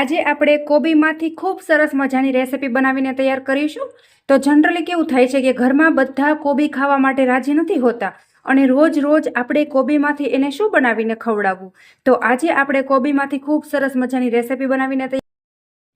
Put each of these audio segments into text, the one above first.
આજે આપણે કોબીમાંથી ખૂબ સરસ મજાની રેસીપી બનાવીને તૈયાર કરીશું. તો જનરલી કેવું થાય છે કે ઘરમાં બધા કોબી ખાવા માટે રાજી નથી હોતા અને રોજ રોજ આપણે કોબીમાંથી એને શું બનાવીને ખવડાવવું? તો આજે આપણે કોબીમાંથી ખૂબ સરસ મજાની રેસીપી બનાવીને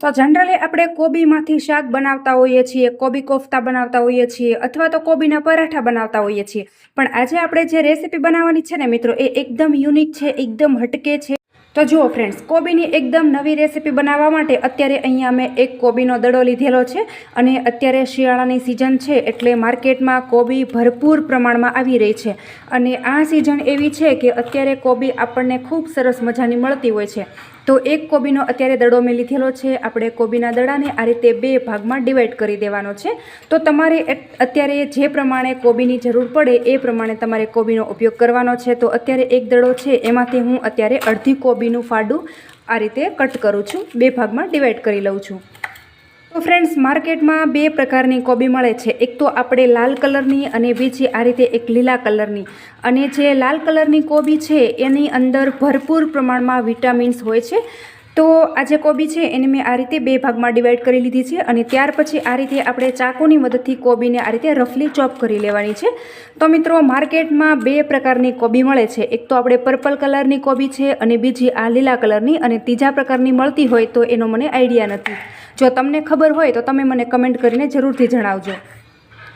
તો જનરલી આપણે કોબીમાંથી શાક બનાવતા હોઈએ છીએ, કોબી કોફતા બનાવતા હોઈએ છીએ અથવા તો કોબીના પરાઠા બનાવતા હોઈએ છીએ. પણ આજે આપણે જે રેસીપી બનાવવાની છે ને મિત્રો, એ એકદમ યુનિક છે, એકદમ હટકે છે. તો જુઓ ફ્રેન્ડ્સ કોબીની એકદમ નવી રેસીપી બનાવવા માટે અત્યારે અહીંયા મેં એક કોબીનો દડો લીધેલો છે અને અત્યારે શિયાળાની સિઝન છે એટલે માર્કેટમાં કોબી ભરપૂર પ્રમાણમાં આવી રહી છે. અને આ સિઝન એવી છે કે અત્યારે કોબી આપણને ખૂબ સરસ મજાની મળતી હોય છે. તો એક કોબીનો અત્યારે દડો મેં લીધેલો છે. આપણે કોબીના દડાને આ રીતે બે ભાગમાં ડિવાઈડ કરી દેવાનો છે. તો તમારે અત્યારે જે પ્રમાણે કોબીની જરૂર પડે એ પ્રમાણે તમારે કોબીનો ઉપયોગ કરવાનો છે. તો અત્યારે એક દડો છે, એમાંથી હું અત્યારે અડધી કોબીનું ફાડું આ રીતે કટ કરું છું. બે ભાગમાં ડિવાઈડ કરી લઉં છું. તો ફ્રેન્ડ્સ માર્કેટમાં બે પ્રકારની કોબી મળે છે. એક તો આપણે લાલ કલરની અને બીજી આ રીતે એક લીલા કલરની. અને જે લાલ કલરની કોબી છે, એની અંદર ભરપૂર પ્રમાણમાં વિટામિન્સ હોય છે. તો આ જે કોબી છે એને મેં આ રીતે બે ભાગમાં ડિવાઈડ કરી લીધી છે અને ત્યાર પછી આ રીતે આપણે ચાકુની મદદથી કોબીને આ રીતે રફલી ચોપ કરી લેવાની છે. તો મિત્રો, માર્કેટમાં બે પ્રકારની કોબી મળે છે. એક તો આપણે પર્પલ કલરની કોબી છે અને બીજી આ લીલા કલરની અને ત્રીજા પ્રકારની મળતી હોય તો એનો મને આઈડિયા નથી. જો તમને ખબર હોય તો તમે મને કમેન્ટ કરીને જરૂરથી જણાવજો.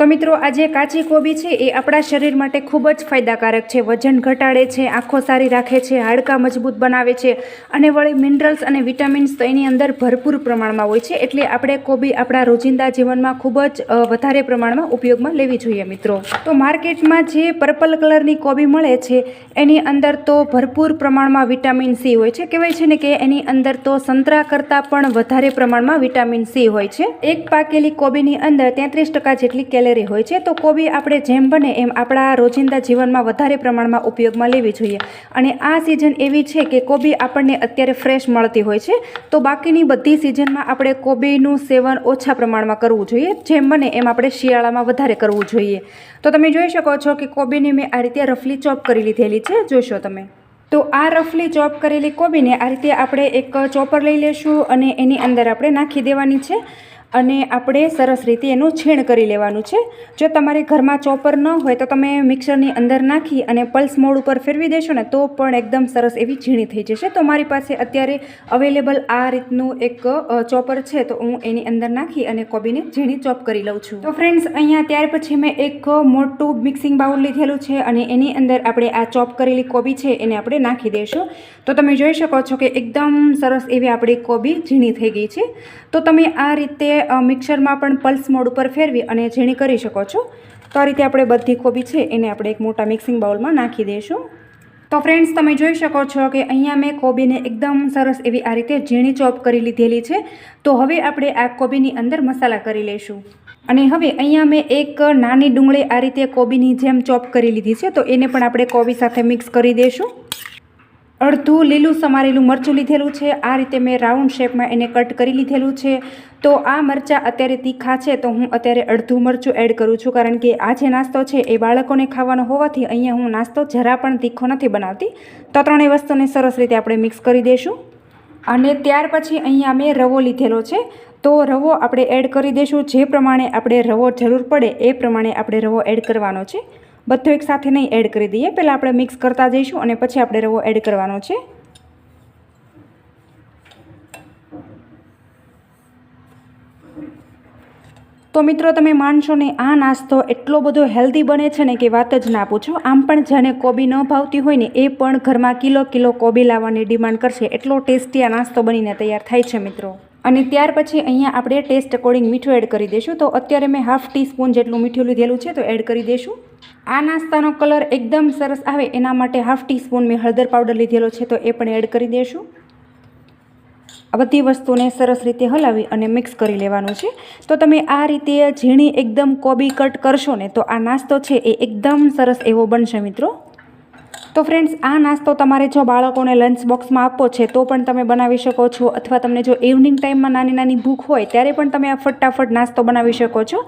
તો મિત્રો, આ જે કાચી કોબી છે, એ આપણા શરીર માટે ખૂબ જ ફાયદાકારક છે. વજન ઘટાડે છે, આંખો સારી રાખે છે, હાડકાં મજબૂત બનાવે છે અને વળી મિનરલ્સ અને વિટામિન્સ તો એની અંદર ભરપૂર પ્રમાણમાં હોય છે. એટલે આપણે કોબી આપણા રોજિંદા જીવનમાં ખૂબ જ વધારે પ્રમાણમાં ઉપયોગમાં લેવી જોઈએ મિત્રો. તો માર્કેટમાં જે પર્પલ કલરની કોબી મળે છે, એની અંદર તો ભરપૂર પ્રમાણમાં વિટામિન સી હોય છે. કહેવાય છે ને કે એની અંદર તો સંતરા કરતાં પણ વધારે પ્રમાણમાં વિટામિન સી હોય છે. એક પાકેલી કોબીની અંદર તેત્રીસ જેટલી કેલેરી હોય છે, તો કોબી આપણે જેમ બને એમ આપણા રોજિંદા જીવનમાં વધારે પ્રમાણમાં ઉપયોગમાં લેવી જોઈએ. અને આ સિઝન એવી છે કે કોબી આપણને અત્યારે ફ્રેશ મળતી હોય છે, તો બાકીની બધી સિઝનમાં આપણે કોબીનું સેવન ઓછા પ્રમાણમાં કરવું જોઈએ. જેમ બને એમ આપણે શિયાળામાં વધારે કરવું જોઈએ. તો તમે જોઈ શકો છો કે કોબીને મેં આ રીતે રફલી ચોપ કરી લીધેલી છે, જોશો તમે. તો આ રફલી ચોપ કરેલી કોબીને આ રીતે આપણે એક ચોપર લઈ લેશું અને એની અંદર આપણે નાખી દેવાની છે. અને આપણે સરસ રીતે એનું છીણ કરી લેવાનું છે. જો તમારે ઘરમાં ચોપર ન હોય તો તમે મિક્સરની અંદર નાખી અને પલ્સ મોડ ઉપર ફેરવી દેશો ને તો પણ એકદમ સરસ એવી ઝીણી થઈ જશે. તો મારી પાસે અત્યારે અવેલેબલ આ રીતનું એક ચોપર છે તો હું એની અંદર નાખી અને કોબીને ઝીણી ચોપ કરી લઉં છું. તો ફ્રેન્ડ્સ, અહીંયા ત્યાર પછી મેં એક મોટું મિક્સિંગ બાઉલ લીધેલું છે અને એની અંદર આપણે આ ચોપ કરેલી કોબી છે એને આપણે નાખી દઈશું તો તમે જોઈ શકો છો કે એકદમ સરસ એવી આપણી કોબી ઝીણી થઈ ગઈ છે. તો તમે આ રીતે મિક્સરમાં પણ પલ્સ મોડ ઉપર ફેરવી અને ઝીણી કરી શકો છો. તો આ રીતે આપણે બધી કોબી છે એને આપણે એક મોટા મિક્સિંગ બાઉલમાં નાખી દઈશું. તો ફ્રેન્ડ્સ, તમે જોઈ શકો છો કે અહીંયા મેં કોબીને એકદમ સરસ એવી આ રીતે ઝીણી ચોપ કરી લીધેલી છે. તો હવે આપણે આ કોબીની અંદર મસાલા કરી લઈશું. અને હવે અહીંયા મેં એક નાની ડુંગળી આ રીતે કોબીની જેમ ચોપ કરી લીધી છે. તો એને પણ આપણે કોબી સાથે મિક્સ કરી દઈશું. અડધું લીલું સમારેલું મરચું લીધેલું છે. આ રીતે મેં રાઉન્ડ શેપમાં એને કટ કરી લીધેલું છે. તો આ મરચાં અત્યારે તીખા છે, તો હું અત્યારે અડધું મરચું એડ કરું છું, કારણ કે આ જે નાસ્તો છે એ બાળકોને ખાવાનો હોવાથી અહીંયા હું નાસ્તો જરા પણ તીખો નથી બનાવતી. તો ત્રણેય વસ્તુને સરસ રીતે આપણે મિક્સ કરી દઈશું અને ત્યાર પછી અહીંયા મેં રવો લીધેલો છે. તો રવો આપણે એડ કરી દઈશું જે પ્રમાણે આપણે રવો જરૂર પડે એ પ્રમાણે આપણે રવો એડ કરવાનો છે. બધો એક સાથે નહીં એડ કરી દઈએ. પહેલાં આપણે મિક્સ કરતા જઈશું અને પછી આપણે રવો એડ કરવાનો છે. તો મિત્રો, તમે માનશો ને આ નાસ્તો એટલો બધો હેલ્ધી બને છે ને કે વાત જ ના પૂછો. આમ પણ જેને કોબી ન ભાવતી હોય ને, એ પણ ઘરમાં કિલો કિલો કોબી લાવવાની ડિમાન્ડ કરશે. એટલો ટેસ્ટી આ નાસ્તો બનીને તૈયાર થાય છે, મિત્રો. અને ત્યાર પછી અહીંયા આપણે ટેસ્ટ અકોર્ડિંગ મીઠું એડ કરી દઈશું. તો અત્યારે મેં હાફ ટીસ્પૂન જેટલું મીઠું લીધેલું છે, તો એડ કરી દઈશું. આ નાસ્તાનો કલર એકદમ સરસ આવે, એના માટે હાફ ટીસ્પૂન મેં હળદર પાવડર લીધેલો છે, તો એ પણ એડ કરી દઈશું. આ બધી વસ્તુને સરસ રીતે હલાવી અને મિક્સ કરી લેવાનું છે. તો તમે આ રીતે ઝીણી એકદમ કોબી કટ કરશો ને, તો આ નાસ્તો છે એ એકદમ સરસ એવો બનશે મિત્રો. તો ફ્રેન્ડ્સ આ નાસ્તો તમારે જો બાળકોને લંચ બોક્સમાં આપવો છે, તો પણ તમે બનાવી શકો છો. અથવા તમને જો ઇવનિંગ ટાઈમમાં નાની નાની ભૂખ હોય, ત્યારે પણ તમે આ ફટાફટ નાસ્તો બનાવી શકો છો.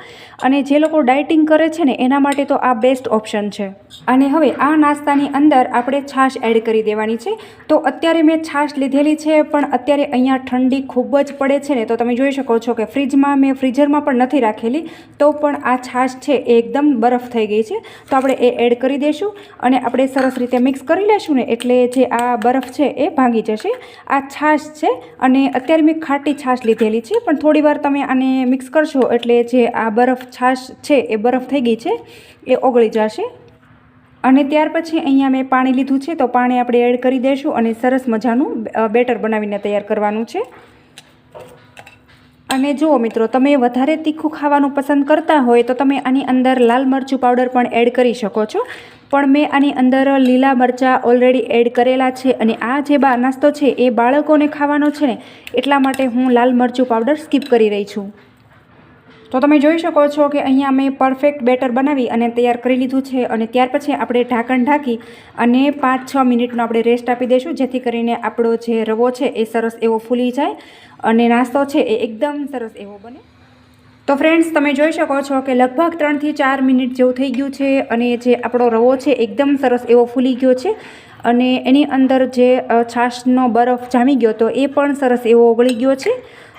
અને જે લોકો ડાયટિંગ કરે છે ને, એના માટે તો આ બેસ્ટ ઓપ્શન છે. અને હવે આ નાસ્તાની અંદર આપણે છાશ એડ કરી દેવાની છે. તો અત્યારે મેં છાશ લીધેલી છે, પણ અત્યારે અહીંયા ઠંડી ખૂબ જ પડે છે ને, તો તમે જોઈ શકો છો કે ફ્રીજમાં મેં ફ્રીઝરમાં પણ નથી રાખેલી. તો પણ આ છાશ છે એ એકદમ બરફ થઈ ગઈ છે. તો આપણે એ એડ કરી દઈશું અને આપણે સરસ રીતે મિક્સ કરી લેશું ને એટલે જે આ બરફ છે એ ભાંગી જશે. આ છાશ છે અને અત્યારે મેં ખાટી છાશ લીધેલી છે, પણ થોડીવાર તમે આને મિક્સ કરશો એટલે જે આ બરફ છાશ છે એ બરફ થઈ ગઈ છે, એ ઓગળી જશે. અને ત્યાર પછી અહીંયા મેં પાણી લીધું છે, તો પાણી આપણે એડ કરી દઈશું અને સરસ મજાનું બેટર બનાવીને તૈયાર કરવાનું છે. અને જુઓ મિત્રો, તમે વધારે તીખું ખાવાનું પસંદ કરતા હોય તો તમે આની અંદર લાલ મરચું પાવડર પણ એડ કરી શકો છો. પણ મેં આની અંદર લીલા મરચાં ઓલરેડી એડ કરેલા છે અને આ જે બા, નાસ્તો છે એ બાળકોને ખાવાનો છે ને એટલા માટે હું લાલ મરચું પાવડર સ્કીપ કરી રહી છું. તો તમે જોઈ શકો છો કે અહીંયા મેં પરફેક્ટ બેટર બનાવી અને તૈયાર કરી લીધું છે અને ત્યાર પછી આપણે ઢાંકણ ઢાંકી અને પાંચ છ મિનિટનો આપણે રેસ્ટ આપી દઈશું, જેથી કરીને આપણો જે રવો છે એ સરસ એવો ફૂલી જાય. અને નાસ્તો છે એ એકદમ સરસ એવો બને. તો ફ્રેન્ડ્સ તમે જોઈ શકો છો કે લગભગ ત્રણથી ચાર મિનિટ જેવું થઈ ગયું છે અને જે આપણો રવો છે એકદમ સરસ એવો ફૂલી ગયો છે. અને એની અંદર જે છાશનો બરફ જામી ગયો તો એ પણ સરસ એવો ઓગળી ગયો છે.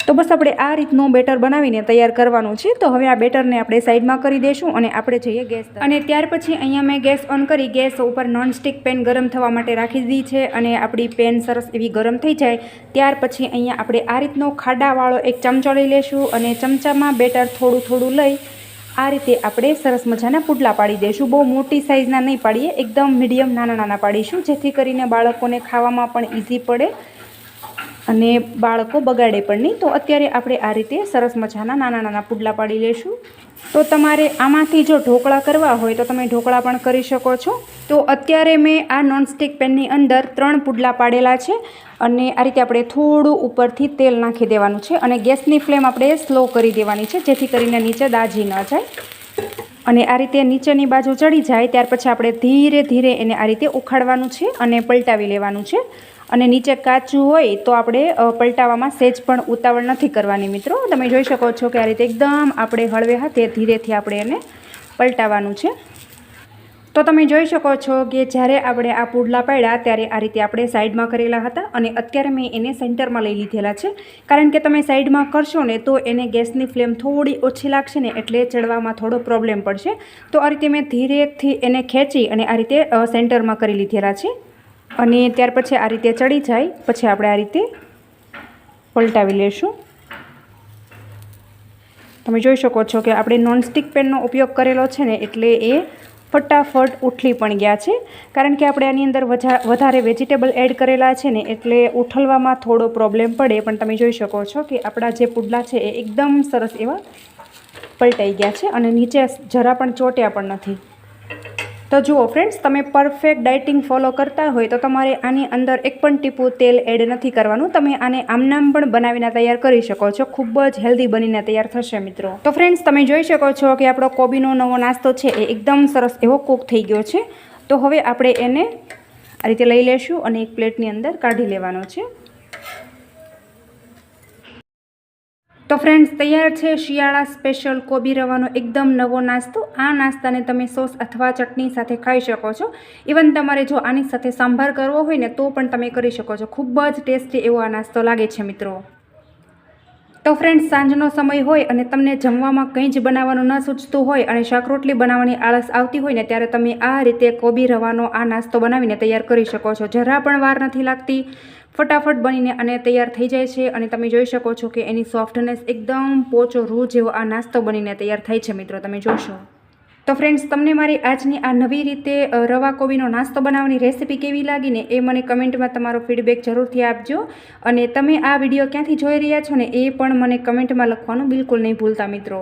તો બસ આપણે આ રીતનું બેટર બનાવીને તૈયાર કરવાનું છે. તો હવે આ બેટરને આપણે સાઈડમાં કરી દઈશું અને આપણે જઈએ ગેસ અને ત્યાર પછી અહીંયા મેં ગેસ ઓન કરી, ગેસ ઉપર નોનસ્ટિક પેન ગરમ થવા માટે રાખી દીધી છે અને આપણી પેન સરસ એવી ગરમ થઈ જાય. ત્યાર પછી અહીંયા આપણે આ રીતનો ખાડાવાળો એક ચમચો લઈ લેશું અને ચમચામાં બેટર થોડું થોડું લઈ આ રીતે આપણે સરસ મજાના પુડલા પાડી દઈશું. બહુ મોટી સાઇઝના નહીં પાડીએ, એકદમ મીડિયમ નાના નાના પાડીશું, જેથી કરીને બાળકોને ખાવામાં પણ ઇઝી પડે. અને બાળકો બગાડે પણ નહીં. તો અત્યારે આપણે આ રીતે સરસ મજાના નાના નાના પુડલા પાડી લઈશું તો તમારે આમાંથી જો ઢોકળા કરવા હોય તો તમે ઢોકળા પણ કરી શકો છો. તો અત્યારે મેં આ નોનસ્ટિક પેનની અંદર ત્રણ પુડલા પાડેલા છે અને આ રીતે આપણે થોડું ઉપરથી તેલ નાખી દેવાનું છે અને ગેસની ફ્લેમ આપણે સ્લો કરી દેવાની છે જેથી કરીને નીચે દાજી ન જાય. અને આ રીતે નીચેની બાજુ ચડી જાય ત્યાર પછી આપણે ધીરે ધીરે એને આ રીતે ઉખાડવાનું છે અને પલટાવી લેવાનું છે. અને નીચે કાચું હોય તો આપણે પલટાવામાં સેજ પણ ઉતાવળ નથી કરવાની મિત્રો. તમે જોઈ શકો છો કે આ રીતે એકદમ આપણે હળવે હાથે ધીરેથી આપણે એને પલટાવવાનું છે. તો તમે જોઈ શકો છો કે જ્યારે આપણે આ પુડલા પાડ્યા ત્યારે આ રીતે આપણે સાઈડમાં કરેલા હતા અને અત્યારે મેં એને સેન્ટરમાં લઈ લીધેલા છે. કારણ કે તમે સાઈડમાં કરશો ને તો એને ગેસની ફ્લેમ થોડી ઓછી લાગશે ને એટલે ચડવામાં થોડો પ્રોબ્લેમ પડશે. તો આ રીતે મેં ધીરેથી એને ખેંચી અને આ રીતે સેન્ટરમાં કરી લીધેલા છે. અને ત્યાર પછી આ રીતે ચડી જાય. પછી આપણે આ રીતે પલટાવી લેશું. તમે જોઈ શકો છો કે આપણે નોનસ્ટિક પેનનો ઉપયોગ કરેલો છે ને એટલે એ ફટાફટ ઉઠલી પણ ગયા છે. કારણ કે આપણે આની અંદર વધારે વેજીટેબલ એડ કરેલા છે ને એટલે ઉઠલવામાં થોડો પ્રોબ્લેમ પડે. પણ તમે જોઈ શકો છો કે આપણા જે પુડલા છે એ એકદમ સરસ એવા પલટાઈ ગયા છે અને નીચે જરા પણ ચોટ્યા પણ નથી. તો જુઓ ફ્રેન્ડ્સ તમે પરફેક્ટ ડાયટિંગ ફોલો કરતા હોય તો તમારે આની અંદર એક પણ ટીપું તેલ એડ નથી કરવાનું. તમે આને આમનામ પણ બનાવીને તૈયાર કરી શકો છો. ખૂબ જ હેલ્ધી બનીને તૈયાર થશે મિત્રો. તો ફ્રેન્ડ્સ તમે જોઈ શકો છો કે આપણો કોબીનો નવો નાસ્તો છે એ એકદમ સરસ એવો કૂક થઈ ગયો છે. તો હવે આપણે એને આ રીતે લઈ લેશું અને એક પ્લેટની અંદર કાઢી લેવાનો છે. તો ફ્રેન્ડ્સ તૈયાર છે શિયાળા સ્પેશિયલ કોબી રવાનો એકદમ નવો નાસ્તો. આ નાસ્તાને તમે સોસ અથવા ચટણી સાથે ખાઈ શકો છો. ઇવન તમારે જો આની સાથે સાંભાર કરવો હોય ને, તો પણ તમે કરી શકો છો. ખૂબ જ ટેસ્ટી એવો આ નાસ્તો લાગે છે મિત્રો. તો ફ્રેન્ડ્સ સાંજનો સમય હોય અને તમને જમવામાં કંઈ જ બનાવવાનું ન સૂચતું હોય અને શાક રોટલી બનાવવાની આળસ આવતી હોય ને, ત્યારે તમે આ રીતે કોબી રવાનો આ નાસ્તો બનાવીને તૈયાર કરી શકો છો. જરા પણ વાર નથી લાગતી. ફટાફટ બનીને અને તૈયાર થઈ જાય છે અને તમે જોઈ શકો છો કે એની સોફ્ટનેસ એકદમ પોચો રૂ જેવો આ નાસ્તો બનીને તૈયાર થાય છે મિત્રો, તમે જોશો. તો ફ્રેન્ડ્સ તમને મારી આજની આ નવી રીતે રવા કોબીનો નાસ્તો બનાવવાની રેસીપી કેવી લાગી ને એ મને કમેન્ટમાં તમારો ફીડબેક જરૂરથી આપજો. અને તમે આ વીડિયો ક્યાંથી જોઈ રહ્યા છો ને એ પણ મને કમેન્ટમાં લખવાનું બિલકુલ નહીં ભૂલતા મિત્રો.